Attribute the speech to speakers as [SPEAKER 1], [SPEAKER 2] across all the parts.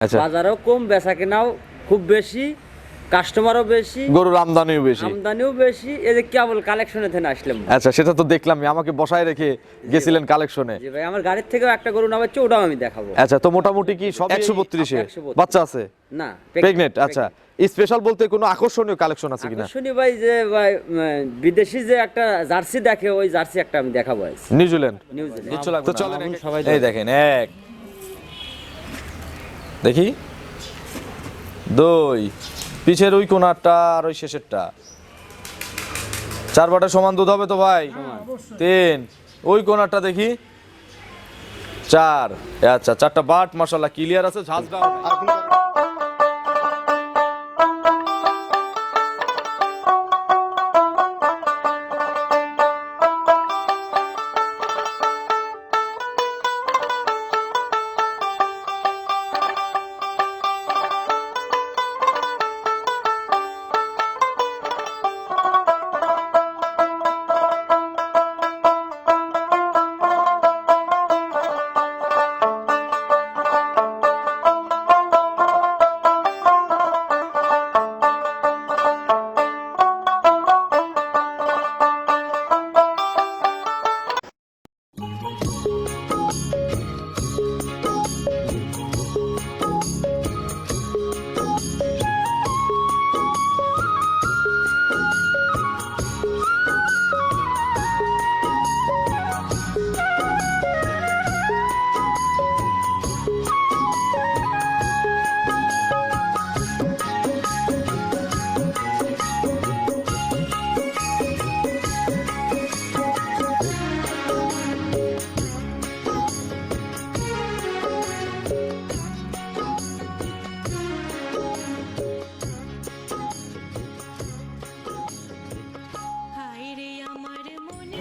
[SPEAKER 1] আচ্ছা।
[SPEAKER 2] বাজারেও কম বেচা কেনাও খুব বেশি কাস্টমারও বেশি
[SPEAKER 1] গরুর আমদানিও বেশি।
[SPEAKER 2] আমদানিও বেশি। এই যে কেবল কালেকশনে থেকে আসলাম।
[SPEAKER 1] আচ্ছা সেটা তো দেখলাম আমাকে বসায় রেখে গেছিলেন কালেকশনে
[SPEAKER 2] জি ভাই আমার গাড়ির থেকেও একটা গরু নামাচ্ছে ওটাও আমি দেখাবো।
[SPEAKER 1] আচ্ছা তো মোটামুটি কি সব একশো বত্রিশে।
[SPEAKER 2] 132
[SPEAKER 1] বাচ্চা আছে?
[SPEAKER 2] না
[SPEAKER 1] প্রেগনেন্ট আচ্ছা। স্পেশাল বলতে কোনো আকর্ষণীয় কালেকশন আছে কিনা?
[SPEAKER 2] শুনি ভাই যে ভাই বিদেশি যে একটা জার্সি দেখে ওই জার্সি একটা আমি দেখাবো
[SPEAKER 1] নিউজিল্যান্ড?
[SPEAKER 2] নিউজিল্যান্ড।
[SPEAKER 1] তো চলেন
[SPEAKER 2] সবাই
[SPEAKER 1] এই দেখেন এক দেখি। দুই। পিছের ওই কোনারটা আর ওই শেষেরটা। চার বাটা সমান দুধ হবে তো ভাই? তিন। ওই কোনারটা দেখি। চার। আচ্ছা চারটা বাট মশাল্লাহ ক্লিয়ার আছে ঝাঁঝরা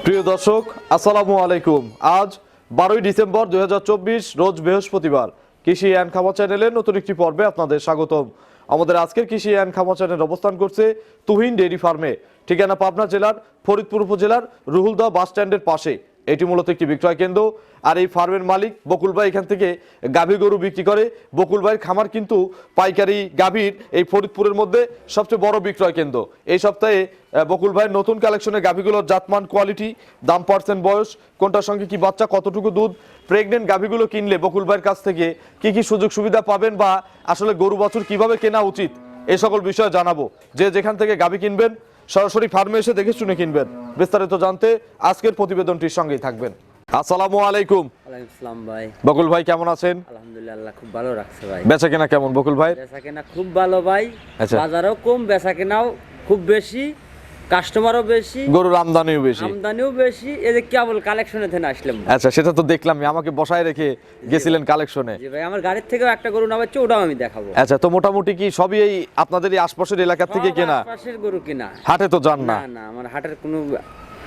[SPEAKER 1] প্রিয় দর্শক, আসসালামু আলাইকুম। আজ বারোই ডিসেম্বর দুই হাজার চব্বিশ, রোজ বৃহস্পতিবার কৃষি অ্যান্ড খামা চ্যানেলের নতুন একটি পর্বে আপনাদের স্বাগতম। আমাদের আজকের কৃষি অ্যান্ড খামা চ্যানেল অবস্থান করছে তুহিন ডেইরি ফার্মে। ঠিকানা পাবনা জেলার, ফরিদপুর উপজেলার রুহুলদা বাস স্ট্যান্ডের পাশে। এটি মূলত একটি বিক্রয় কেন্দ্র। আর এই ফার্মের মালিক বকুল ভাই এখান থেকে গাভী গরু বিক্রি করে। বকুল ভাইয়ের খামার কিন্তু পাইকারি গাভীর এই ফরিদপুরের মধ্যে সবচেয়ে বড় বিক্রয় কেন্দ্র। এই সপ্তাহে বকুল ভাইয়ের নতুন কালেকশনের গাভীগুলোর জাতমান, কোয়ালিটি, দাম, পার্সেন্ট, বয়স, কোনটার সঙ্গে কি বাচ্চা, কতটুকু দুধ, প্রেগনেন্ট গাভীগুলো কিনলে বকুল ভাইয়ের কাছ থেকে কি কি সুযোগ সুবিধা পাবেন বা আসলে গরু বছর কীভাবে কেনা উচিত এই সকল বিষয়ে জানাব। যে যেখান থেকে গাভী কিনবেন সরাসরি ফার্মে এসে দেখে শুনে কিনবেন। বিস্তারিত জানতে আজকের প্রতিবেদনটির সঙ্গেই থাকবেন। আসসালামু আলাইকুম।
[SPEAKER 2] ওয়ালাইকুম আসসালাম ভাই।
[SPEAKER 1] বকুল ভাই কেমন আছেন?
[SPEAKER 2] আলহামদুলিল্লাহ খুব ভালো রাখছে ভাই।
[SPEAKER 1] বেচা কেনা কেমন বকুল ভাই?
[SPEAKER 2] বেচা কেনা খুব ভালো ভাই।
[SPEAKER 1] বাজারও
[SPEAKER 2] বাজারেও কম বেচা কেনাও খুব বেশি। কাস্টমারও বেশি
[SPEAKER 1] গরুর আমদানিও বেশি।
[SPEAKER 2] আমদানিও বেশি এই যে কেবল কালেকশনে থেকে আসলাম।
[SPEAKER 1] আচ্ছা সেটা তো দেখলাম আমাকে বসায় রেখে গেছিলেন কালেকশনে।
[SPEAKER 2] জি ভাই আমার গাড়ির থেকেও একটা গরু নামাচ্ছে ওটাও আমি দেখাবো।
[SPEAKER 1] আচ্ছা তো মোটামুটি কি সবই এই আপনাদের এই আশপাশের এলাকা থেকে কেনা?
[SPEAKER 2] আশপাশের গরু কিনা।
[SPEAKER 1] হাটে তো যান না?
[SPEAKER 2] না না আমার হাটের কোনো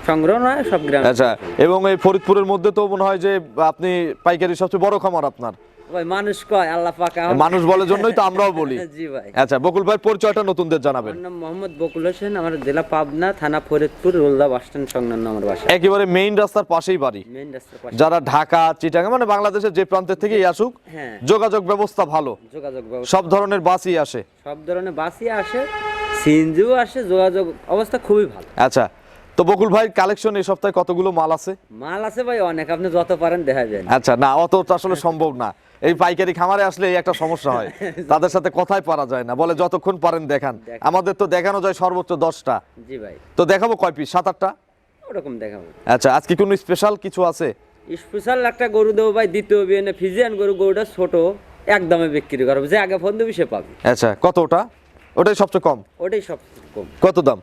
[SPEAKER 2] সংগ্রহ নয় সব গ্রাম।
[SPEAKER 1] আচ্ছা এবং এই ফরিদপুরের মধ্যে তো মনে হয় যে আপনি পাইকারি সবচেয়ে বড় খামার আপনার।
[SPEAKER 2] ভাই মানুষ কয় আল্লাহ পাক
[SPEAKER 1] মানুষ বলে জন্যই তো আমরাও বলি।
[SPEAKER 2] জি ভাই।
[SPEAKER 1] আচ্ছা বকুল ভাই পরিচয়টা নতুনদের জানাবেন।
[SPEAKER 2] আমার নাম মোহাম্মদ বকুল হোসেন আমার জেলা পাবনা থানা ফরিদপুর রোলদা বাস স্ট্যান্ড সংলগ্ন আমার বাসা।
[SPEAKER 1] একেবারে মেইন রাস্তার পাশেই বাড়ি।
[SPEAKER 2] মেইন রাস্তার পাশে।
[SPEAKER 1] যারা ঢাকা চিটাঙ্গা মানে বাংলাদেশের যে প্রান্তের থেকেই আসুক
[SPEAKER 2] হ্যাঁ।
[SPEAKER 1] যোগাযোগ ব্যবস্থা ভালো।
[SPEAKER 2] যোগাযোগ ব্যবস্থা
[SPEAKER 1] সব ধরনের বাসই আসে।
[SPEAKER 2] সব ধরনের বাসই আসে সিএনজিও আসে যোগাযোগ অবস্থা খুবই ভালো।
[SPEAKER 1] আচ্ছা তো বকুল ভাই কালেকশন এই সপ্তাহে কতগুলো মাল আছে?
[SPEAKER 2] মাল আছে ভাই অনেক আপনি যত পারেন দেখা যায়
[SPEAKER 1] আচ্ছা না অত আসলে সম্ভব না। এই পাইকারি খামারে আসলে এই একটা সমস্যা হয়। তাদের সাথে কথাই পারা যায় না। বলে যতক্ষণ পারেন দেখান। আমাদের তো দেখানো যায় সর্বোচ্চ দশটা।
[SPEAKER 2] জি ভাই।
[SPEAKER 1] তো দেখাবো কয় পিস সাত আটটা?
[SPEAKER 2] ওরকম দেখাবো।
[SPEAKER 1] আচ্ছা আজকে কোনো স্পেশাল কিছু আছে?
[SPEAKER 2] স্পেশাল একটা গরু দেবো ভাই দ্বিতীয় বিয়ে ফিজিয়ান গরু গরুটা ছোট একদমে বিক্রি করব। যে আগে ফোন দেবি সে পাবে।
[SPEAKER 1] আচ্ছা কত ওটা? ওটাই সবচেয়ে কম।
[SPEAKER 2] ওটাই সবচেয়ে কম।
[SPEAKER 1] কত দাম?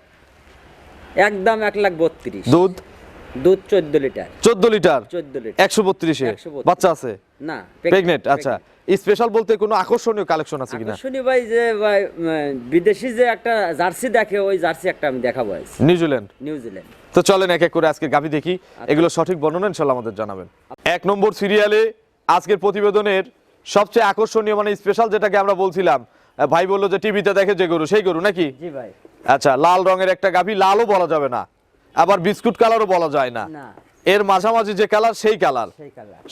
[SPEAKER 2] একদম এক লাখ বত্রিশ।
[SPEAKER 1] দুধ?
[SPEAKER 2] দুধ চোদ্দ লিটার।
[SPEAKER 1] চোদ্দ লিটার?
[SPEAKER 2] চোদ্দ লিটার।
[SPEAKER 1] একশো বত্রিশে?
[SPEAKER 2] 132
[SPEAKER 1] বাচ্চা আছে?
[SPEAKER 2] না
[SPEAKER 1] প্রেগনেন্ট আচ্ছা। স্পেশাল বলতে কোনো আকর্ষণীয় কালেকশন আছে কিনা?
[SPEAKER 2] ভাই যে ভাই বিদেশি যে একটা জার্সি দেখে ওই জার্সি একটা আমি দেখাবো
[SPEAKER 1] নিউজিল্যান্ড?
[SPEAKER 2] নিউজিল্যান্ড।
[SPEAKER 1] তো চলেন এক এক করে আজকে গাভি দেখি। এগুলো সঠিক বর্ণনা আমাদের জানাবেন। এক নম্বর সিরিয়ালে আজকের প্রতিবেদনের সবচেয়ে আকর্ষণীয় মানে স্পেশাল যেটাকে আমরা বলছিলাম ভাই বলল যে টিভিতে দেখে যে গরু সেই গরু নাকি?
[SPEAKER 2] জি ভাই।
[SPEAKER 1] আচ্ছা লাল রঙের একটা গাভি লালও বলা যাবে না। আবার বিস্কুট কালারও বলা যায় না। এর মাঝামাঝি যে কালার সেই কালার।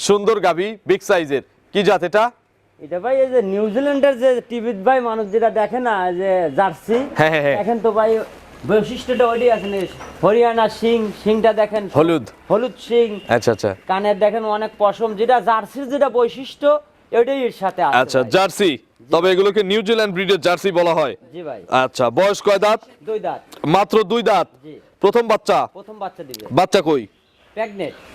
[SPEAKER 1] সুন্দর গাভি বিগ সাইজের কি জাত এটা?
[SPEAKER 2] এটা ভাই এই যে নিউজিল্যান্ডের যে টিভি ভাই মানুষ যেটা দেখে না যে জার্সি
[SPEAKER 1] হ্যাঁ, হ্যাঁ, হ্যাঁ।
[SPEAKER 2] দেখেন তো ভাই বৈশিষ্ট্যটা ওইটাই আছে হরিয়ানা সিং সিংটা দেখেন।
[SPEAKER 1] হলুদ।
[SPEAKER 2] হলুদ সিং।
[SPEAKER 1] আচ্ছা আচ্ছা।
[SPEAKER 2] কানের দেখেন অনেক পশম যেটা জার্সির যেটা বৈশিষ্ট্য ওইটাই এর সাথে আছে
[SPEAKER 1] আচ্ছা জার্সি। তবে এগুলোকে নিউজিল্যান্ড ব্রিডের জার্সি বলা হয়।
[SPEAKER 2] জি ভাই।
[SPEAKER 1] আচ্ছা বয়স কয় দাঁত?
[SPEAKER 2] দুই দাঁত।
[SPEAKER 1] মাত্র দুই দাঁত।
[SPEAKER 2] জি।
[SPEAKER 1] প্রথম বাচ্চা?
[SPEAKER 2] প্রথম বাচ্চা দিবে।
[SPEAKER 1] বাচ্চা কই?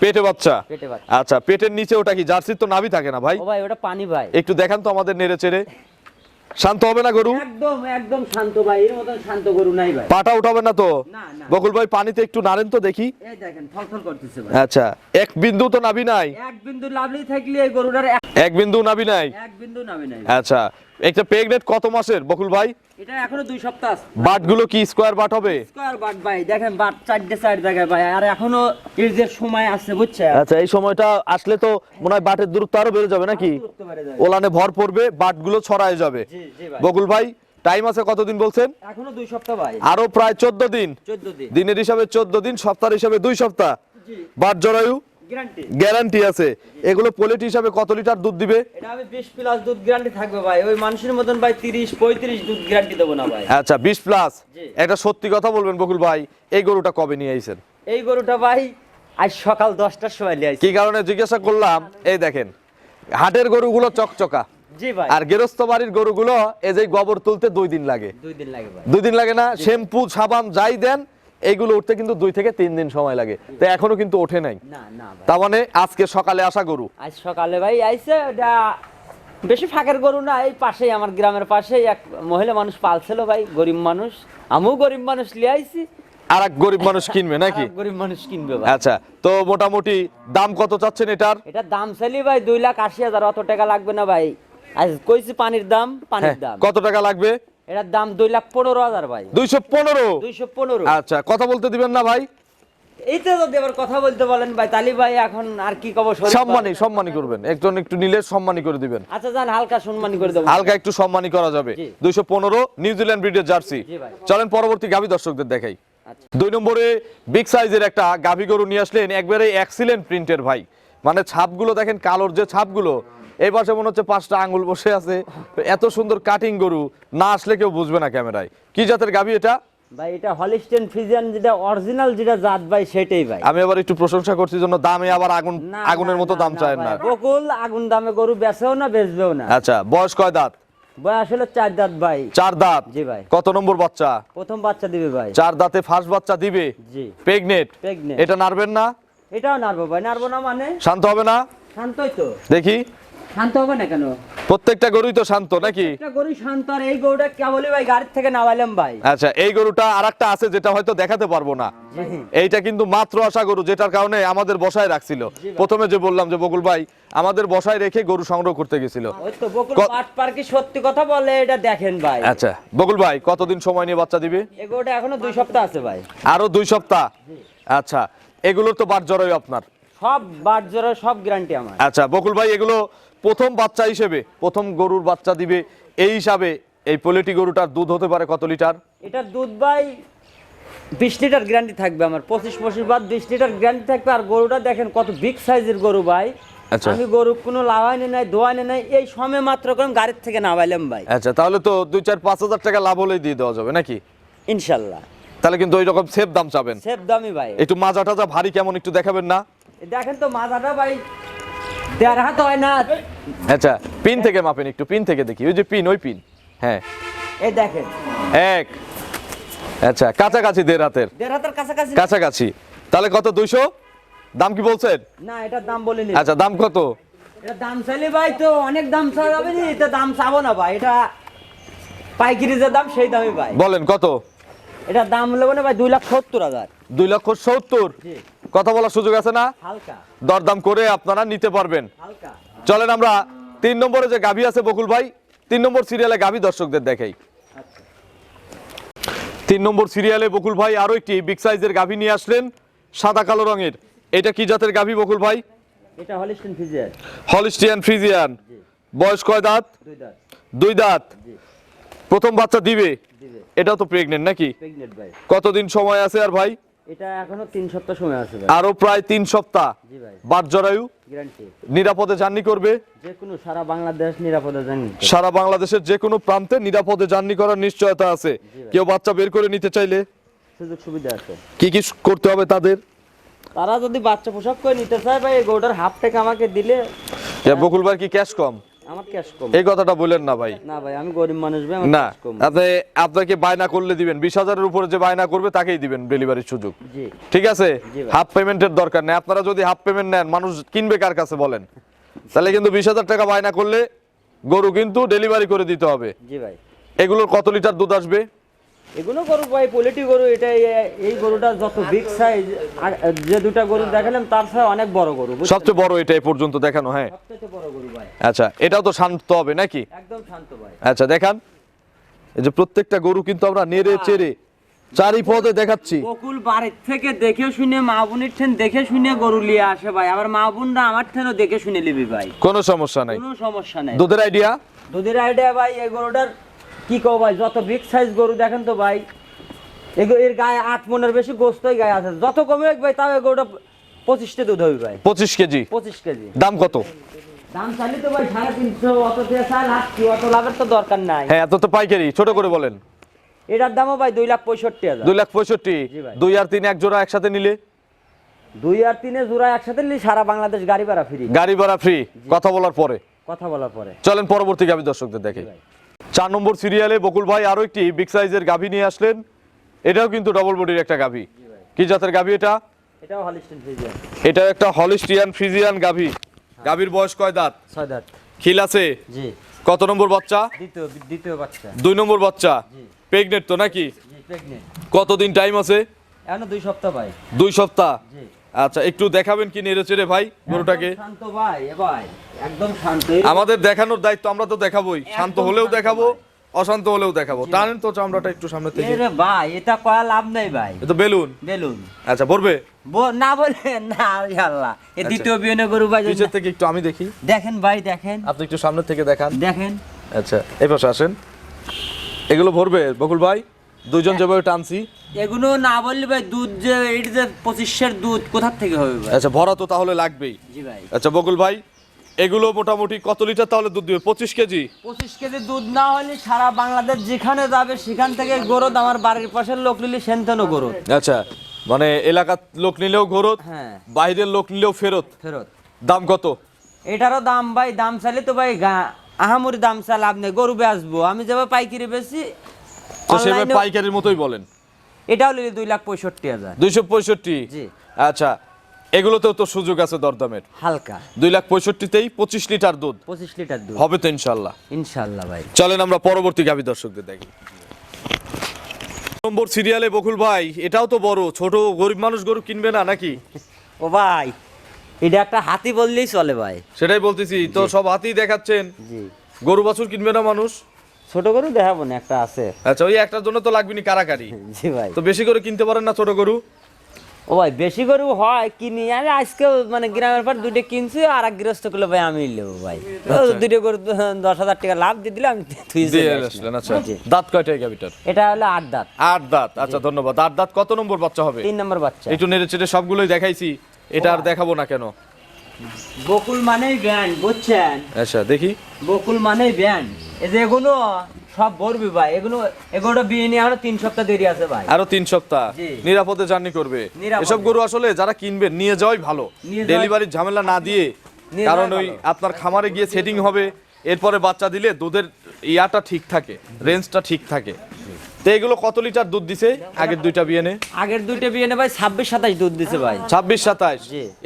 [SPEAKER 1] পেটে বাচ্চা?
[SPEAKER 2] পেটে বাচ্চা।
[SPEAKER 1] আচ্ছা পেটের নিচে ওটা কি? জার্সির তো নাভি থাকে না ভাই?
[SPEAKER 2] ও ভাই ওটা পানি ভাই।
[SPEAKER 1] একটু দেখান তো আমাদের নেড়ে চেড়ে। শান্ত হবে না গরু?
[SPEAKER 2] একদম একদম শান্ত ভাই। এর মতন শান্ত গরু নাই ভাই।
[SPEAKER 1] পাটা উঠাবে না তো?
[SPEAKER 2] না, না।
[SPEAKER 1] বকুল ভাই পানিতে একটু নাড়েন তো দেখি।
[SPEAKER 2] এই দেখেন ফলফল করতেছে ভাই।
[SPEAKER 1] আচ্ছা এক বিন্দু তো নাভি নাই।
[SPEAKER 2] এক বিন্দু লাভলি থাকলে এই গরুটার এক-
[SPEAKER 1] বিন্দু নাভি নাই?
[SPEAKER 2] এক বিন্দু নামে নাই।
[SPEAKER 1] আচ্ছা একটা প্রেগনেন্ট কত মাসের বকুল ভাই?
[SPEAKER 2] এটা এখনও দুই সপ্তাহ আছে।
[SPEAKER 1] বাটগুলো কি স্কোয়ার বাট হবে?
[SPEAKER 2] স্কয়ার বাট ভাই দেখেন বাট চারটে সাইড দেখে ভাই আর এখনও এর যে সময় আছে বুঝছে
[SPEAKER 1] আচ্ছা এই সময়টা আসলে তো মনে হয় বাটের দূরত্ব আরও বেড়ে যাবে নাকি। ওলানে ভর পড়বে বাটগুলো ছড়ায় যাবে।
[SPEAKER 2] জি জি ভাই।
[SPEAKER 1] বকুল ভাই টাইম আছে কতদিন বলছেন?
[SPEAKER 2] এখনও দুই সপ্তাহ ভাই।
[SPEAKER 1] আরও প্রায় চোদ্দ দিন।
[SPEAKER 2] চোদ্দ দিন।
[SPEAKER 1] দিনের হিসাবে চোদ্দ দিন সপ্তাহের হিসাবে দুই সপ্তাহ।
[SPEAKER 2] জি।
[SPEAKER 1] বাট জরায়ু?
[SPEAKER 2] গ্যারান্টি
[SPEAKER 1] আছে। এগুলো পোলেট হিসাবে কত লিটার দুধ দিবে?
[SPEAKER 2] এটা আমি বিশ প্লাস দুধ গ্যারান্টি থাকবে ভাই। ওই মানুষের মতন ভাই তিরিশ পঁয়ত্রিশ দুধ গ্যারান্টি দেবো না ভাই।
[SPEAKER 1] আচ্ছা বিশ প্লাস
[SPEAKER 2] জি।
[SPEAKER 1] একটা সত্যি কথা বলবেন বকুল ভাই এই গরুটা কবে নিয়ে আইছেন?
[SPEAKER 2] এই গরুটা ভাই আজ সকাল দশটার সময় লিয়ে
[SPEAKER 1] কি কারণে জিজ্ঞাসা করলাম? এই দেখেন হাটের গরুগুলো চকচকা। আর গেরস্ত বাড়ির গরুগুলো এই যে গোবর তুলতে দুই দিন লাগে।
[SPEAKER 2] দুই দিন লাগে
[SPEAKER 1] দুই দিন লাগে না শ্যাম্পু সাবান যাই দেন এইগুলো উঠতে কিন্তু দুই থেকে তিন দিন সময় লাগে। তো এখনও কিন্তু ওঠে নাই। তার মানে আজকে সকালে আসা গরু।
[SPEAKER 2] আজ সকালে ভাই এটা বেশি ফাঁকের গরু না এই পাশেই আমার গ্রামের পাশেই এক মহিলা মানুষ পালছিল ভাই গরিব মানুষ। আমিও গরিব মানুষ লিয়ে আইছি।
[SPEAKER 1] আর এক গরিব মানুষ কিনবে নাকি?
[SPEAKER 2] গরিব মানুষ কিনবে ভাই।
[SPEAKER 1] আচ্ছা তো মোটামুটি দাম কত চাচ্ছেন এটার?
[SPEAKER 2] এটা দাম চাইলি ভাই দুই লাখ আশি হাজার অত টাকা লাগবে না ভাই। আজ কইছি পানির দাম
[SPEAKER 1] হ্যাঁ,
[SPEAKER 2] পানির দাম।
[SPEAKER 1] কত টাকা লাগবে?
[SPEAKER 2] এটার দাম দুই লাখ পনেরো হাজার ভাই।
[SPEAKER 1] দুইশো পনেরো?
[SPEAKER 2] দুইশো পনেরো।
[SPEAKER 1] আচ্ছা কথা বলতে দিবেন না ভাই?
[SPEAKER 2] যদি আবার কথা বলতে বলেন ভাই তালি ভাই এখন আর কি কব শরীর
[SPEAKER 1] সম্মানী সম্মানী করবেন। একজন একটু নিলে সম্মানী করে দিবেন।
[SPEAKER 2] আচ্ছা যান হালকা সম্মানী করে দেবো।
[SPEAKER 1] হালকা একটু সম্মানী করা যাবে।
[SPEAKER 2] জি।
[SPEAKER 1] দুইশো পনেরো নিউজিল্যান্ড ব্রিডের জার্সি। চলেন পরবর্তী গাভী দর্শকদের দেখাই।
[SPEAKER 2] আচ্ছা।
[SPEAKER 1] দুই নম্বরে বিগ সাইজের একটা গাভী গরু নিয়ে আসলেন একবারে এক্সিলেন্ট প্রিন্টের ভাই। মানে ছাপগুলো দেখেন কালোর যে ছাপগুলো এই পাশে মনে হচ্ছে পাঁচটা আঙ্গুল বসে আছে। এত সুন্দর কাটিং গরু না আসলে কেউ বুঝবে না ক্যামেরায়। কি জাতের গাভী এটা?
[SPEAKER 2] ভাই এটা হলিস্টেন ফ্রিজিয়ান যেটা অরিজিনাল যেটা জাত ভাই সেটাই ভাই।
[SPEAKER 1] আমি আবার একটু প্রশংসা করছি জন্য দামে আবার আগুন আগুনের মতো দাম চায় না।
[SPEAKER 2] বকুল আগুন দামে গরু বেচেও না বেচবেও না।
[SPEAKER 1] আচ্ছা বয়স কয় দাঁত?
[SPEAKER 2] বয়স হলো চার দাঁত ভাই।
[SPEAKER 1] চার দাঁত?
[SPEAKER 2] জি ভাই।
[SPEAKER 1] কত নম্বর বাচ্চা?
[SPEAKER 2] প্রথম বাচ্চা দিবে ভাই।
[SPEAKER 1] চার দাঁতে ফার্স্ট বাচ্চা দিবে?
[SPEAKER 2] জি।
[SPEAKER 1] Pregnant
[SPEAKER 2] Pregnant।
[SPEAKER 1] এটা নাড়বেন না?
[SPEAKER 2] এটাও নারবো ভাই নারবো না মানে?
[SPEAKER 1] শান্ত হবে না?
[SPEAKER 2] শান্তই তো।
[SPEAKER 1] দেখি।
[SPEAKER 2] শান্ত হবে না কেন?
[SPEAKER 1] প্রত্যেকটা গরুই তো শান্ত নাকি?
[SPEAKER 2] গরু শান্ত আর এই গরুটা কেবলই ভাই গাড়ির থেকে নামাইলাম ভাই।
[SPEAKER 1] আচ্ছা এই গরুটা আছে যেটা হয়তো দেখাতে পারব না। এইটা কিন্তু মাত্র আসা গরু যেটার কারণে আমাদের বসায় রাখছিল। প্রথমে যে বললাম যে বকুল ভাই আমাদের বসায় রেখে গরু সংগ্রহ করতে গেছিল।
[SPEAKER 2] সত্যি কথা বলে এটা দেখেন ভাই।
[SPEAKER 1] আচ্ছা বকুল ভাই কতদিন সময় নিয়ে বাচ্চা দিবে?
[SPEAKER 2] এই গরুটা এখনও দুই সপ্তাহ আছে ভাই।
[SPEAKER 1] আরও দুই সপ্তাহ? আচ্ছা এগুলোর তো বাট জড়াই আপনার।
[SPEAKER 2] সব বাট জোরে সব গ্যারান্টি আমার।
[SPEAKER 1] আচ্ছা বকুল ভাই এগুলো প্রথম বাচ্চা হিসেবে প্রথম গরুর বাচ্চা দিবে। এই হিসাবে এই পোলেটি গরুটার দুধ হতে পারে কত লিটার?
[SPEAKER 2] এটার দুধ ভাই বিশ লিটার গ্যারান্টি থাকবে আমার। পঁচিশ পঁচিশ বাদ বিশ লিটার গ্যারান্টি থাকবে। আর গরুটা দেখেন কত বিগ সাইজের গরু ভাই।
[SPEAKER 1] আচ্ছা।
[SPEAKER 2] আমি গরু কোনো লাভাইনি নাই নাই এই সময় মাত্র করে গাড়ির থেকে নামাইলাম ভাই।
[SPEAKER 1] আচ্ছা তাহলে তো দুই চার পাঁচ হাজার টাকা লাভ হলেই দিয়ে দেওয়া যাবে নাকি?
[SPEAKER 2] ইনশাল্লাহ।
[SPEAKER 1] তাহলে কিন্তু ওই রকম সেফ দাম চাবেন।
[SPEAKER 2] সেফ দামি ভাই।
[SPEAKER 1] একটু মাজা টাজা ভারী কেমন একটু দেখাবেন না?
[SPEAKER 2] দেখেন তো মাথাটা ভাই দেড় হাত হয় না।
[SPEAKER 1] আচ্ছা পিন থেকে মাপেন একটু পিন থেকে দেখি। ওই যে পিন ওই পিন। হ্যাঁ।
[SPEAKER 2] এই দেখেন।
[SPEAKER 1] এক। আচ্ছা কাছাকাছি দেড় হাতের।
[SPEAKER 2] দেড় হাতের কাছাকাছি।
[SPEAKER 1] কাছাকাছি। তাহলে কত দুইশো? দাম কি বলছেন?
[SPEAKER 2] না এটার দাম বলিনি।
[SPEAKER 1] আচ্ছা দাম কত?
[SPEAKER 2] এটা দাম চাইলে ভাই তো অনেক দাম চাওয়া যাবে না এটা দাম চাবো না ভাই এটা পাইকারি যে দাম সেই দামই ভাই।
[SPEAKER 1] বলেন কত?
[SPEAKER 2] এটা দাম নেব না ভাই দুই লাখ সত্তর হাজার।
[SPEAKER 1] দুই লক্ষ সত্তর।
[SPEAKER 2] জি।
[SPEAKER 1] কথা বলার সুযোগ আছে না? দরদাম করে আপনারা নিতে পারবেন। চলেন আমরা তিন নম্বরে যে গাভী আছে বকুল ভাই তিন নম্বর সিরিয়ালে গাভী দর্শকদের দেখাই।
[SPEAKER 2] আচ্ছা।
[SPEAKER 1] তিন নম্বর সিরিয়ালে বকুল ভাই আরও একটি বিগ সাইজের গাভী নিয়ে আসলেন সাদা কালো রঙের। এটা কি জাতের গাভী বকুল ভাই?
[SPEAKER 2] এটা
[SPEAKER 1] হলিস্টিয়ান ফ্রিজিয়ান বয়স কয় দাঁত?
[SPEAKER 2] দুই দাঁত।
[SPEAKER 1] দুই দাঁত। প্রথম বাচ্চা দিবে?
[SPEAKER 2] দিবে।
[SPEAKER 1] এটাও তো প্রেগনেন্ট নাকি? কতদিন সময় আছে আর ভাই?
[SPEAKER 2] এটা এখনও তিন সপ্তাহ সময় আছে ভাই।
[SPEAKER 1] আরও প্রায় তিন সপ্তাহ।
[SPEAKER 2] জি ভাই।
[SPEAKER 1] বাট জরায়ু?
[SPEAKER 2] গ্যারান্টি
[SPEAKER 1] নিরাপদে জার্নি করবে?
[SPEAKER 2] যে কোনো সারা বাংলাদেশ নিরাপদে জানি
[SPEAKER 1] সারা বাংলাদেশের যে কোনো প্রান্তে নিরাপদে জার্নি করার নিশ্চয়তা আছে। কেউ বাচ্চা বের করে নিতে চাইলে?
[SPEAKER 2] সুযোগ সুবিধা আছে।
[SPEAKER 1] কি কি করতে হবে তাদের?
[SPEAKER 2] তারা যদি বাচ্চা পোশাক করে নিতে চায় ভাই এই গরুটার হাফ টাকা আমাকে দিলে
[SPEAKER 1] এ, বকুল ভাই কি ক্যাশ কম?
[SPEAKER 2] আমার ক্যাশ কম।
[SPEAKER 1] এই কথাটা না ভাই।
[SPEAKER 2] না ভাই আমি গরিব মানুষ ভাই আমার
[SPEAKER 1] না আপনি আপনাকে বায়না করলে দিবেন? বিশ হাজারের উপরে যে বায়না করবে তাকেই দিবেন ডেলিভারির সুযোগ।
[SPEAKER 2] জি।
[SPEAKER 1] ঠিক আছে? হাফ পেমেন্টের দরকার নেই। আপনারা যদি হাফ পেমেন্ট নেন মানুষ কিনবে কার কাছে বলেন? তাহলে কিন্তু বিশ হাজার টাকা বায়না করলে গরু কিন্তু ডেলিভারি করে দিতে হবে।
[SPEAKER 2] জি ভাই।
[SPEAKER 1] এগুলোর কত লিটার দুধ আসবে?
[SPEAKER 2] এগুলো গরু ভাই পোলিটি গরু এটা এই- গরুটা যত বিগ সাইজ যে দুটা গরু দেখালাম তার সাথে অনেক বড় গরু
[SPEAKER 1] সবচেয়ে বড় এটা এই পর্যন্ত দেখানো হ্যাঁ।
[SPEAKER 2] সবচেয়ে বড় গরু ভাই।
[SPEAKER 1] আচ্ছা এটাও তো শান্ত হবে নাকি?
[SPEAKER 2] একদম শান্ত ভাই।
[SPEAKER 1] আচ্ছা দেখান। এই যে প্রত্যেকটা গরু কিন্তু আমরা নেড়ে চেড়ে চারি পদে দেখাচ্ছি।
[SPEAKER 2] বকুল বাড়ির থেকে দেখে শুনে মা বোনের ঠেন দেখে শুনে গরু নিয়ে আসে ভাই। আবার মা বোনরা আমার ঠেনও দেখে শুনে নিবি ভাই।
[SPEAKER 1] কোনো সমস্যা নাই।
[SPEAKER 2] কোনো সমস্যা নাই।
[SPEAKER 1] দুধের আইডিয়া
[SPEAKER 2] দুধের আইডিয়া ভাই এই গরুটার কি কও ভাই যত বিগ সাইজ গরু দেখেন তো ভাই এর গায়ে আট মনের বেশি গোস্তই গায়ে আছে। যত কমে ভাই তাও গরুটা পঁচিশটা দুধ হবে ভাই।
[SPEAKER 1] পঁচিশ কেজি?
[SPEAKER 2] পঁচিশ কেজি।
[SPEAKER 1] দাম কত?
[SPEAKER 2] দাম চাইলে তো ভাই সাড়ে তিনশো অত দিয়ে চাল আসছি অত লাভের তো দরকার নাই।
[SPEAKER 1] হ্যাঁ এত তো পাইকারি ছোট করে বলেন।
[SPEAKER 2] এটার দামও ভাই দুই লাখ পঁয়ষট্টি হাজার।
[SPEAKER 1] দুই লাখ পঁয়ষট্টি? দুই আর তিন এক জোড়া একসাথে নিলে?
[SPEAKER 2] দুই আর তিনে জোড়া একসাথে নিলে সারা বাংলাদেশ গাড়ি ভাড়া ফ্রি
[SPEAKER 1] গাড়ি ভাড়া ফ্রি কথা বলার পরে।
[SPEAKER 2] কথা বলার পরে।
[SPEAKER 1] চলেন পরবর্তী গাভী দর্শকদের দেখে। চার নম্বর সিরিয়ালে বকুল ভাই আরও একটি বিগ সাইজের গাভী নিয়ে আসলেন। এটাও কিন্তু ডবল বডির একটা গাভী। কি জাতের গাভী এটা? এটা একটা হলিস্টিয়ান ফ্রিজিয়ান গাভী। গাভীর বয়স কয় দাঁত?
[SPEAKER 2] ছয় দাঁত।
[SPEAKER 1] খিল আছে?
[SPEAKER 2] জি।
[SPEAKER 1] কত নম্বর বাচ্চা?
[SPEAKER 2] দ্বিতীয় দ্বিতীয় বাচ্চা।
[SPEAKER 1] দুই নম্বর বাচ্চা? প্রেগনেন্ট তো নাকি? কতদিন টাইম আছে?
[SPEAKER 2] এখনও দুই সপ্তাহ ভাই।
[SPEAKER 1] দুই সপ্তাহ?
[SPEAKER 2] জি।
[SPEAKER 1] আচ্ছা একটু দেখাবেন কি নেড়ে চেড়ে ভাই গরুটাকে? আমাদের দেখানোর দায়িত্ব আমরা তো দেখাবোই। শান্ত হলেও দেখাবো অশান্ত হলেও দেখাবো। টানেন তো চামড়াটা একটু সামনে থেকে।
[SPEAKER 2] ভাই এটা কয়া লাভ নাই ভাই।
[SPEAKER 1] এ তো বেলুন?
[SPEAKER 2] বেলুন।
[SPEAKER 1] আচ্ছা ভরবে?
[SPEAKER 2] না বলে না আল্লাহ এ দ্বিতীয় বিয়নে গরু ভাই
[SPEAKER 1] নিচের থেকে একটু আমি দেখি।
[SPEAKER 2] দেখেন ভাই দেখেন।
[SPEAKER 1] আপনি একটু সামনে থেকে দেখান।
[SPEAKER 2] দেখেন।
[SPEAKER 1] আচ্ছা এই পাশে আসেন। এগুলো ভরবে বকুল ভাই? দুইজন যেভাবে টানছি
[SPEAKER 2] এগুলো না বললে ভাই দুধ যে এইটা যে পঁচিশের দুধ কোথার থেকে হবে ভাই?
[SPEAKER 1] আচ্ছা ভরা তো তাহলে লাগবেই।
[SPEAKER 2] জি ভাই।
[SPEAKER 1] আচ্ছা বকুল ভাই এগুলো মোটামুটি কত লিটার তাহলে দুধ দিবে? পঁচিশ কেজি?
[SPEAKER 2] পঁচিশ কেজি দুধ না হলে সারা বাংলাদেশ যেখানে যাবে সেখান থেকে গরুদ আমার বাড়ির পাশের লোক নিলে সেনতেনও গরুদ
[SPEAKER 1] আচ্ছা মানে এলাকার লোক নিলেও ঘোরত
[SPEAKER 2] হ্যাঁ।
[SPEAKER 1] বাইরের লোক নিলেও ফেরত।
[SPEAKER 2] ফেরত।
[SPEAKER 1] দাম কত?
[SPEAKER 2] এটারও দাম ভাই দাম চাইলে তো ভাই আহামরি দাম চাল লাভ নেই গরু বেচবো। আমি যাব পাইকারি বেশি
[SPEAKER 1] তো সেভাবে পাইকারির মতোই বলেন?
[SPEAKER 2] এটাও নিলে দুই লাখ পঁয়ষট্টি হাজার।
[SPEAKER 1] দুইশো পঁয়ষট্টি?
[SPEAKER 2] জি।
[SPEAKER 1] আচ্ছা এগুলোতেও তো সুযোগ আছে দরদামের।
[SPEAKER 2] হালকা।
[SPEAKER 1] দুই লাখ পঁয়ষট্টিতেই পঁচিশ লিটার দুধ?
[SPEAKER 2] পঁচিশ লিটার দুধ।
[SPEAKER 1] হবে তো ইনশাল্লাহ
[SPEAKER 2] ইনশাল্লাহ ভাই।
[SPEAKER 1] চলেন আমরা পরবর্তী গাভী দর্শকদের দেখি। নম্বর সিরিয়ালে বকুল ভাই এটাও তো বড় ছোট গরিব মানুষ গরু কিনবে না নাকি?
[SPEAKER 2] ও ভাই এটা একটা হাতি বললেই চলে ভাই।
[SPEAKER 1] সেটাই বলতেছি তো সব হাতেই দেখাচ্ছেন।
[SPEAKER 2] জি।
[SPEAKER 1] গরু বাছুর কিনবে না মানুষ?
[SPEAKER 2] ছোট গরু দেখাবো না একটা আছে।
[SPEAKER 1] আচ্ছা ওই একটার জন্য তো লাগবে নি কারাকারি।
[SPEAKER 2] জি ভাই।
[SPEAKER 1] তো বেশি করে কিনতে পারেন না ছোট গরু?
[SPEAKER 2] ও ভাই বেশি গরু হয় কিনি আমি আজকে মানে গ্রামের পর দুটো কিনছি আর এক গৃহস্থ করলে ভাই আমি নেব ভাই। ও দুটো গরু দশ হাজার টাকা লাভ দিয়ে দিলে আমি থুই
[SPEAKER 1] দিয়ে আসলেন আচ্ছা। দাঁত কয়টা এই গাভীটার?
[SPEAKER 2] এটা হলো আট দাঁত।
[SPEAKER 1] আট দাঁত আচ্ছা ধন্যবাদ। আট দাঁত কত নম্বর বাচ্চা হবে?
[SPEAKER 2] তিন নম্বর বাচ্চা।
[SPEAKER 1] একটু নেড়ে চেড়ে সবগুলোই দেখাইছি এটা আর দেখাবো না কেন?
[SPEAKER 2] বকুল মানেই ব্যান্ড বুঝছেন?
[SPEAKER 1] আচ্ছা দেখি।
[SPEAKER 2] বকুল মানেই ব্যান্ড এই যে এগুলো সব বলবি ভাই এগুলো এগুলো বিয়ে নিয়ে আরও তিন সপ্তাহ দেরি আছে ভাই।
[SPEAKER 1] আরও তিন সপ্তাহ? নিরাপদে জার্নি করবে। এসব গরু আসলে যারা কিনবে নিয়ে যাওয়াই ভালো। ডেলিভারির ঝামেলা না দিয়ে কারণ ওই আপনার খামারে গিয়ে সেটিং হবে এরপরে বাচ্চা দিলে দুধের ইয়াটা ঠিক থাকে রেঞ্জটা ঠিক থাকে। তো এগুলো কত লিটার দুধ দিছে? আগের দুইটা বিয়েনে
[SPEAKER 2] আগের দুইটা বিয়েনে ভাই ছাব্বিশ সাতাশ দুধ দিছে ভাই।
[SPEAKER 1] ছাব্বিশ সাতাশ।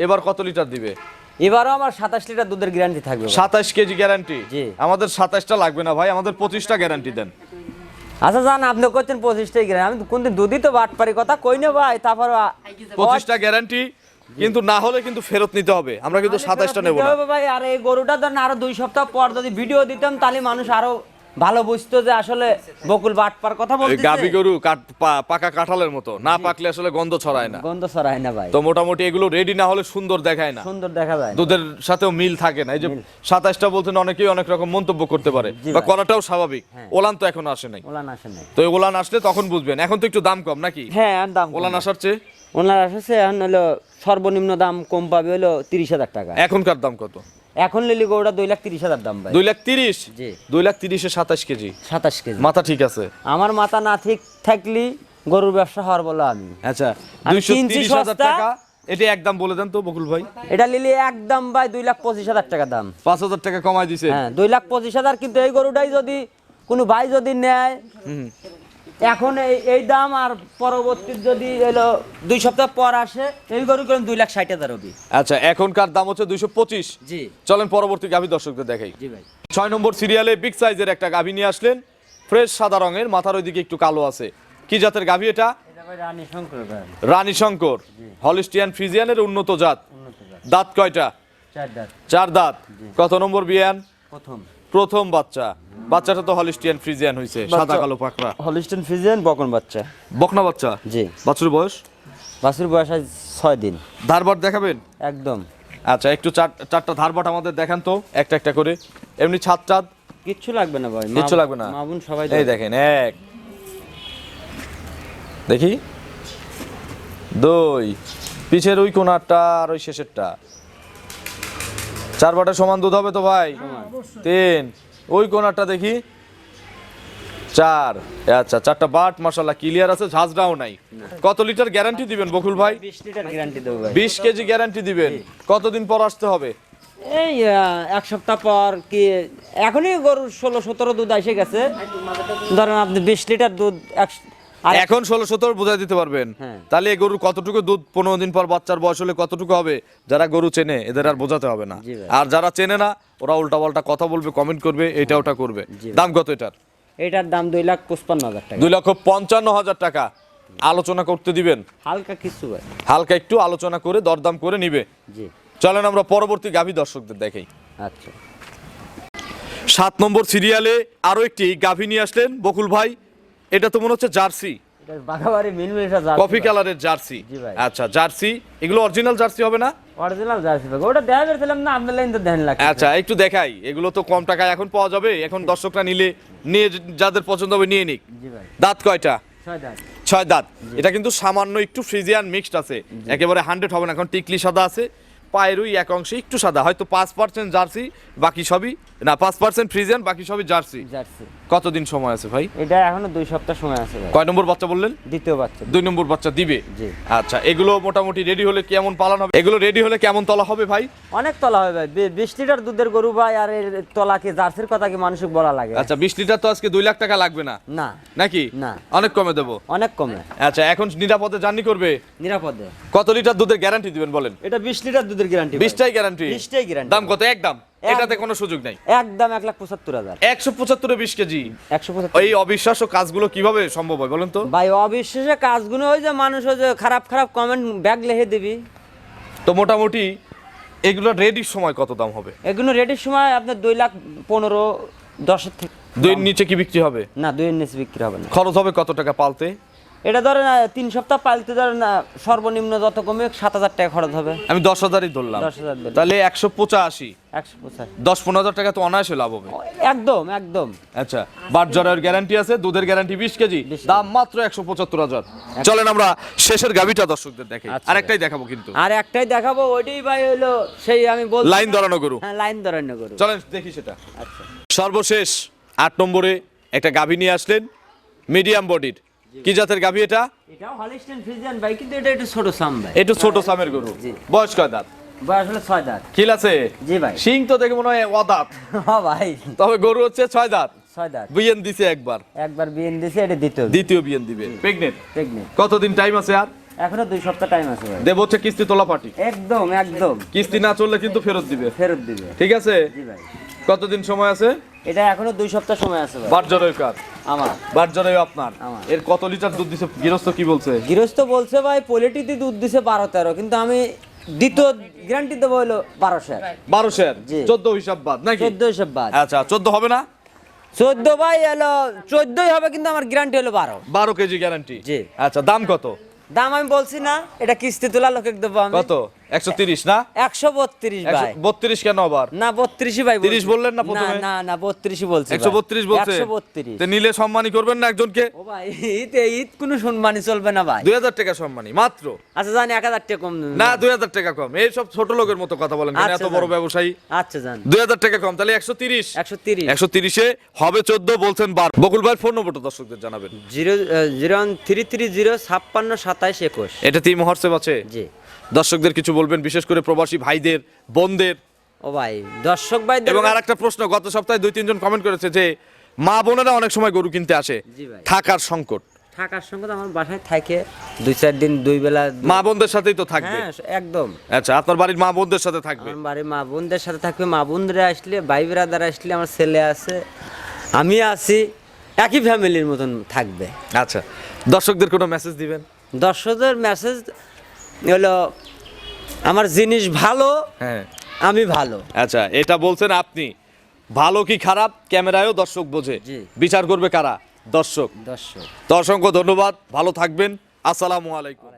[SPEAKER 1] এবার কত লিটার দিবে?
[SPEAKER 2] এবারও আমার সাতাশ লিটার দুধের গ্যারান্টি থাকবে
[SPEAKER 1] সাতাশ কেজি গ্যারান্টি
[SPEAKER 2] জি।
[SPEAKER 1] আমাদের সাতাশটা লাগবে না ভাই আমাদের পঁচিশটা গ্যারান্টি দেন।
[SPEAKER 2] আচ্ছা জান আপনি করছেন পঁচিশটাই গ্যারান্টি আমি কোনদিন দুধই তো বাট পারি কথা কই না ভাই তারপর
[SPEAKER 1] পঁচিশটা গ্যারান্টি কিন্তু না হলে কিন্তু ফেরত নিতে হবে। আমরা কিন্তু সাতাশটা নেব না।
[SPEAKER 2] ভাই আর এই গরুটা ধরেন আরও দুই সপ্তাহ পর যদি ভিডিও দিতাম তাহলে মানুষ আরও ভালো বুঝতো যে আসলে বকুল বাটপার কথা বলতে
[SPEAKER 1] গাভী গরু পাকা কাঁঠালের মতো। না পাকলে আসলে গন্ধ ছড়ায় না।
[SPEAKER 2] গন্ধ ছড়ায় না ভাই।
[SPEAKER 1] তো মোটামুটি এগুলো রেডি না হলে সুন্দর দেখায় না।
[SPEAKER 2] সুন্দর দেখা যায়
[SPEAKER 1] দুধের সাথেও মিল থাকে না। এই যে সাতাশটা বলতেন অনেকেই অনেক রকম মন্তব্য করতে পারে। বা। করাটাও স্বাভাবিক।
[SPEAKER 2] হ্যাঁ।
[SPEAKER 1] ওলান তো এখন আসে নাই।
[SPEAKER 2] ওলান আসে নাই।
[SPEAKER 1] তো ওলান আসলে তখন বুঝবেন। এখন তো একটু দাম কম নাকি?
[SPEAKER 2] হ্যাঁ দাম
[SPEAKER 1] ওলান আসার চেয়ে?
[SPEAKER 2] ওনার আসছে এখন হলো সর্বনিম্ন দাম কম পাবে হলো তিরিশ হাজার টাকা।
[SPEAKER 1] এখনকার দাম কত?
[SPEAKER 2] এখন লিলি গরুটা দুই লাখ তিরিশ হাজার দাম ভাই।
[SPEAKER 1] দুই লাখ তিরিশ?
[SPEAKER 2] জি।
[SPEAKER 1] দুই লাখ তিরিশে সাতাশ কেজি।
[SPEAKER 2] সাতাশ কেজি।
[SPEAKER 1] মাথা ঠিক আছে।
[SPEAKER 2] আমার মাথা না ঠিক থাকলি গরুর ব্যবসা হওয়ার বলো আমি।
[SPEAKER 1] আচ্ছা দুইশো তিরিশ হাজার টাকা এটা একদম বলে দেন তো বকুল ভাই।
[SPEAKER 2] এটা লিলি একদম ভাই দুই লাখ পঁচিশ হাজার টাকা দাম।
[SPEAKER 1] পাঁচ হাজার টাকা কমাই দিছে।
[SPEAKER 2] হ্যাঁ দুই লাখ পঁচিশ হাজার কিন্তু এই গরুটাই যদি কোনো ভাই যদি নেয় এখন এই এই দাম আর পরবর্তী যদি এলো দুই সপ্তাহ পর আসে এই গরু করেন দুই লাখ ষাট হাজার হবি
[SPEAKER 1] আচ্ছা এখনকার দাম হচ্ছে দুইশো পঁচিশ।
[SPEAKER 2] জি।
[SPEAKER 1] চলেন পরবর্তী গাভী দর্শকদের দেখাই।
[SPEAKER 2] জি ভাই।
[SPEAKER 1] ছয় নম্বর সিরিয়ালে বিগ সাইজের একটা গাভী নিয়ে আসলেন। ফ্রেশ সাদা রঙের মাথার ওইদিকে একটু কালো আছে। কি জাতের গাভী এটা?
[SPEAKER 2] রানী শঙ্কর
[SPEAKER 1] হলিস্টিয়ান ফ্রিজিয়ানের জাত।
[SPEAKER 2] উন্নত জাত।
[SPEAKER 1] দাঁত কয়টা?
[SPEAKER 2] চার দাঁত।
[SPEAKER 1] চার দাঁত। কত নম্বর বিয়ান?
[SPEAKER 2] প্রথম।
[SPEAKER 1] প্রথম বাচ্চা। বাচ্চাটা তো হলিস্টিয়ান ফ্রিজিয়ান হয়েছে সাদা কালো পাকড়া
[SPEAKER 2] হলিস্টন ফ্রিজিয়ান বকন বাচ্চা।
[SPEAKER 1] বকনা বাচ্চা?
[SPEAKER 2] জি।
[SPEAKER 1] বাচ্চার বয়স?
[SPEAKER 2] বাছুর বয়স আজ ছয় দিন।
[SPEAKER 1] ধারবাট দেখাবেন?
[SPEAKER 2] একদম।
[SPEAKER 1] আচ্ছা একটু চার চারটা ধারবাট আমাদের দেখান তো একটা একটা করে। এমনি ছাদ চাঁদ
[SPEAKER 2] কিচ্ছু লাগবে না ভাই
[SPEAKER 1] কিচ্ছু লাগবে না?
[SPEAKER 2] মা বোন সবাই
[SPEAKER 1] এই দেখেন এক। দেখি? দুই। পিছের ওই কোনারটা আর ওই শেষেরটা। চার বাটা সমান দুধ হবে তো ভাই? তিন। ওই কোনারটা দেখি। চার। আচ্ছা চারটা বাট মাসাল্লাহ ক্লিয়ার আছে ঝাঁঝরাও নাই। কত লিটার গ্যারান্টি দিবেন বকুল ভাই?
[SPEAKER 2] বিশ লিটার গ্যারান্টি দেবো
[SPEAKER 1] বিশ কেজি গ্যারান্টি দিবেন। কতদিন পর আসতে হবে?
[SPEAKER 2] এই এক সপ্তাহ পর কি এখনই গরুর ষোলো সতেরো দুধ এসে গেছে। ধরেন আপনি বিশ লিটার দুধ এক- আর
[SPEAKER 1] এখন ষোলো সতেরো বোঝাই দিতে পারবেন।
[SPEAKER 2] হ্যাঁ।
[SPEAKER 1] তাহলে এই গরুর কতটুকু দুধ পনেরো দিন পর বাচ্চার বয়স হলে কতটুকু হবে? যারা গরু চেনে এদের আর বোঝাতে হবে না। আর যারা চেনে না ওরা উল্টা পাল্টা কথা বলবে কমেন্ট করবে এটা ওটা করবে। দাম কত এটার?
[SPEAKER 2] এটার দাম দুই লাখ পঁচপান্ন হাজার টাকা।
[SPEAKER 1] দুই লক্ষ পঞ্চান্ন হাজার টাকা। আলোচনা করতে দিবেন।
[SPEAKER 2] হালকা কিছু
[SPEAKER 1] হালকা একটু আলোচনা করে দরদাম করে নিবে।
[SPEAKER 2] জি।
[SPEAKER 1] চলেন আমরা পরবর্তী গাভী দর্শকদের দেখাই।
[SPEAKER 2] আচ্ছা।
[SPEAKER 1] সাত নম্বর সিরিয়ালে আরও একটি গাভী নিয়ে আসলেন বকুল ভাই। এটা তো মনে হচ্ছে জার্সি। কফি কালারের আচ্ছা জার্সি। এগুলো অরিজিনাল জার্সি হবে না?
[SPEAKER 2] অরিজিনাল জার্সি ওটা দেখা বেরছিলাম না আপনার লাইন তো ধ্যান লাগে
[SPEAKER 1] আচ্ছা একটু দেখাই। এগুলো তো কম টাকায় এখন পাওয়া যাবে। এখন দর্শকরা নিলে নিয়ে যাদের পছন্দ হবে নিয়ে নিক। দাঁত কয়টা?
[SPEAKER 2] ছয় দাঁত।
[SPEAKER 1] এটা কিন্তু সামান্য একটু ফ্রিজিয়ান মিক্সড আছে। একেবারে হান্ড্রেড হবে না এখন টিকলি সাদা আছে। পায়ের ওই এক অংশে একটু সাদা। হয়তো পাঁচ পার্সেন্ট জার্সি বাকি সবই না পাঁচ পার্সেন্ট ফ্রিজিয়ান বাকি সবই জার্সি
[SPEAKER 2] জার্সি
[SPEAKER 1] কতদিন সময় আছে ভাই?
[SPEAKER 2] এটা এখনও দুই সপ্তাহ সময় আছে ভাই।
[SPEAKER 1] কয় নম্বর বাচ্চা বললেন?
[SPEAKER 2] দ্বিতীয় বাচ্চা।
[SPEAKER 1] দুই নম্বর বাচ্চা দিবে?
[SPEAKER 2] জি।
[SPEAKER 1] আচ্ছা এগুলো মোটামুটি রেডি হলে কেমন পালন হবে? এগুলো রেডি হলে কেমন তলা হবে ভাই?
[SPEAKER 2] অনেক তলা হয় ভাই। বি- বিশ লিটার দুধের গরু ভাই আর এর তলা কি জার্সির কথা কি মানুষকে বলা লাগে?
[SPEAKER 1] আচ্ছা বিশ লিটার তো আজকে দুই লাখ টাকা লাগবে না?
[SPEAKER 2] না।
[SPEAKER 1] নাকি?
[SPEAKER 2] না।
[SPEAKER 1] অনেক কমে দেবো।
[SPEAKER 2] অনেক কমে।
[SPEAKER 1] আচ্ছা এখন নিরাপদে জার্নি করবে?
[SPEAKER 2] নিরাপদে।
[SPEAKER 1] কত লিটার দুধের গ্যারান্টি দিবেন বলেন?
[SPEAKER 2] এটা বিশ লিটার দুধের গ্যারান্টি
[SPEAKER 1] বিশটাই গ্যারান্টি
[SPEAKER 2] বিশটাই গ্যারান্টি
[SPEAKER 1] দাম কত? একদম এটাতে কোনো সুযোগ নাই।
[SPEAKER 2] একদম এক লাখ পঁচাত্তর হাজার।
[SPEAKER 1] একশো পঁচাত্তরে বিশ কেজি।
[SPEAKER 2] একশো পঁচাত্তর।
[SPEAKER 1] এই অবিশ্বাস্য কাজগুলো কীভাবে সম্ভব হয় বলেন তো?
[SPEAKER 2] ভাই অবিশ্বাসে কাজগুলো ওই যে মানুষ ওই যে খারাপ খারাপ কমেন্ট ব্যাগ লিখে দিবি।
[SPEAKER 1] তো মোটামুটি এগুলো রেডির সময় কত দাম হবে?
[SPEAKER 2] এগুলো রেডির সময় আপনার দুই লাখ পনেরো দশের থেকে
[SPEAKER 1] দুইয়ের নিচে কি বিক্রি হবে?
[SPEAKER 2] না দুইয়ের নিচে বিক্রি হবে না।
[SPEAKER 1] খরচ হবে কত টাকা পালতে?
[SPEAKER 2] এটা ধরেন তিন সপ্তাহ পালতে ধরেন সর্বনিম্ন যত কমে সাত হাজার টাকা খরচ হবে।
[SPEAKER 1] আমি দশ হাজারই ধরলাম।
[SPEAKER 2] দশ হাজার
[SPEAKER 1] তাহলে একশো পঁচাশি।
[SPEAKER 2] একশো পঁচাশি।
[SPEAKER 1] দশ পনেরো হাজার টাকা তো অনায়াসে লাভ হবে।
[SPEAKER 2] একদম একদম।
[SPEAKER 1] আচ্ছা বাট জ্বরের গ্যারান্টি আছে দুধের গ্যারান্টি বিশ কেজি। দাম মাত্র একশো পঁচাত্তর হাজার। চলেন আমরা শেষের গাবিটা দর্শকদের দেখে।
[SPEAKER 2] আচ্ছা।
[SPEAKER 1] আরেকটাই দেখাবো কিন্তু।
[SPEAKER 2] আর একটাই দেখাবো ওইটাই ভাই হলো সেই আমি বল
[SPEAKER 1] লাইন ধরানো গরু।
[SPEAKER 2] হ্যাঁ লাইন ধরানো করু
[SPEAKER 1] চলেন দেখি সেটা।
[SPEAKER 2] আচ্ছা।
[SPEAKER 1] সর্বশেষ আট নম্বরে একটা গাভী নিয়ে আসলেন মিডিয়াম বডির কি জাতের গাভী এটা?
[SPEAKER 2] এটাও হলিস্টেন ফ্রিজিয়ান ভাই কিন্তু এটা একটু ছোট সাম ভাই।
[SPEAKER 1] একটু ছোট সামের গরু। বয়স কয় দাঁত?
[SPEAKER 2] বয়স হলো ছয় দাঁত।
[SPEAKER 1] খিল আছে?
[SPEAKER 2] জি ভাই।
[SPEAKER 1] সিং তো দেখে মনে হয় অদাঁত
[SPEAKER 2] হ্যাঁ ভাই।
[SPEAKER 1] তবে গরু হচ্ছে ছয় দাঁত।
[SPEAKER 2] ছয় দাঁত।
[SPEAKER 1] বিয়েন দিছে একবার।
[SPEAKER 2] একবার বিয়ে দিয়েছে এটা দ্বিতীয়
[SPEAKER 1] দ্বিতীয় বিয়েন দিবে। প্রেগনেন্ট
[SPEAKER 2] প্রেগনেন্ট
[SPEAKER 1] কতদিন টাইম আছে আর?
[SPEAKER 2] এখনও দুই সপ্তাহ টাইম আছে ভাই।
[SPEAKER 1] দেব হচ্ছে কিস্তি তোলা পার্টি
[SPEAKER 2] একদম একদম।
[SPEAKER 1] কিস্তি না চললে কিন্তু ফেরত দিবে।
[SPEAKER 2] ফেরত দিবে।
[SPEAKER 1] ঠিক আছে?
[SPEAKER 2] জি ভাই।
[SPEAKER 1] কতদিন সময় আছে?
[SPEAKER 2] এটা এখনও দুই সপ্তাহ সময় আছে ভাই।
[SPEAKER 1] কার
[SPEAKER 2] আমার।
[SPEAKER 1] আপনার। এর কত লিটার দুধ দিছে? গৃহস্থ কি বলছে?
[SPEAKER 2] গৃহস্থ বলছে ভাই পোলিটিতে দুধ দিছে বারো তেরো কিন্তু আমি দ্বিতীয় গ্যারান্টি দেবো হলো
[SPEAKER 1] বারো। চোদ্দ হিসাব বাদ নাকি?
[SPEAKER 2] চোদ্দ হিসেব বাদ।
[SPEAKER 1] আচ্ছা চোদ্দ হবে না?
[SPEAKER 2] চোদ্দ ভাই হলো চোদ্দই হবে কিন্তু আমার গ্যারান্টি হলো বারো।
[SPEAKER 1] বারো কেজি গ্যারান্টি
[SPEAKER 2] জি।
[SPEAKER 1] আচ্ছা দাম কত?
[SPEAKER 2] দাম আমি বলছি না এটা কিস্তি তোলা লোকে দেবো
[SPEAKER 1] কত? একশো তিরিশ না?
[SPEAKER 2] একশো বত্রিশ ভাই।
[SPEAKER 1] বত্রিশ কেন আবার?
[SPEAKER 2] না বত্রিশই ভাই
[SPEAKER 1] 30 বললেন না প্রথমে?
[SPEAKER 2] না না বত্রিশই বলছি
[SPEAKER 1] একশো বত্রিশ বলছে?
[SPEAKER 2] একশো বত্রিশ।
[SPEAKER 1] নিলে সম্মানী করবেন না একজনকে?
[SPEAKER 2] ও ভাই ঈদ ঈদ কোনো সম্মানই চলবে না ভাই।
[SPEAKER 1] দুই হাজার টাকা সম্মানী মাত্র?
[SPEAKER 2] আচ্ছা জানি এক হাজার টাকা কম
[SPEAKER 1] না দুই হাজার টাকা কম। এই সব ছোট লোকের মতো কথা বলেন কেন?
[SPEAKER 2] আচ্ছা,
[SPEAKER 1] এত বড় ব্যবসায়ী।
[SPEAKER 2] আচ্ছা জান।
[SPEAKER 1] টাকা কম তাহলে একশো তিরিশ।
[SPEAKER 2] একশো তিরিশ।
[SPEAKER 1] তিরিশে হবে চোদ্দ বলছেন বার। বকুল ভাই ফোন নম্বরটা দর্শকদের জানাবেন।
[SPEAKER 2] Zero zero one three three zero ছাপ্পান্ন সাতাইশ একুশ।
[SPEAKER 1] এটা তিন হোয়াটসঅ্যাপ আছে?
[SPEAKER 2] জি।
[SPEAKER 1] দর্শকদের কিছু বলবেন বিশেষ করে প্রবাসী ভাইদের বোনদের।
[SPEAKER 2] ও ভাই দর্শক ভাই
[SPEAKER 1] এবং আর একটা প্রশ্ন গত সপ্তাহে দুই তিনজন কমেন্ট করেছে যে মা বোনেরা অনেক সময় গরু কিনতে আসে। থাকার সংকট।
[SPEAKER 2] থাকার তো আমার বাসায় থাকে দুই চার দিন দুই বেলা
[SPEAKER 1] মা বোনদের সাথেই তো থাকবে।
[SPEAKER 2] হ্যাঁ একদম।
[SPEAKER 1] আচ্ছা আপনার বাড়ির মা বোনদের সাথে থাকবে?
[SPEAKER 2] আমার বাড়ির মা বোনদের সাথে থাকবে মা বোনরা আসলে ভাই ব্রাদার আসলে আমার ছেলে আছে আমি আছি একই ফ্যামিলির মতন থাকবে।
[SPEAKER 1] আচ্ছা দর্শকদের কোনো মেসেজ দিবেন?
[SPEAKER 2] দর্শকদের মেসেজ হলো আমার জিনিস ভালো
[SPEAKER 1] হ্যাঁ।
[SPEAKER 2] আমি ভালো।
[SPEAKER 1] আচ্ছা এটা বলছেন আপনি। ভালো কি খারাপ? ক্যামেরায়ও দর্শক বোঝে।
[SPEAKER 2] জি।
[SPEAKER 1] বিচার করবে কারা? দর্শক।
[SPEAKER 2] দর্শক।
[SPEAKER 1] তো অসংখ্য ধন্যবাদ। ভালো থাকবেন। আসসালামু আলাইকুম।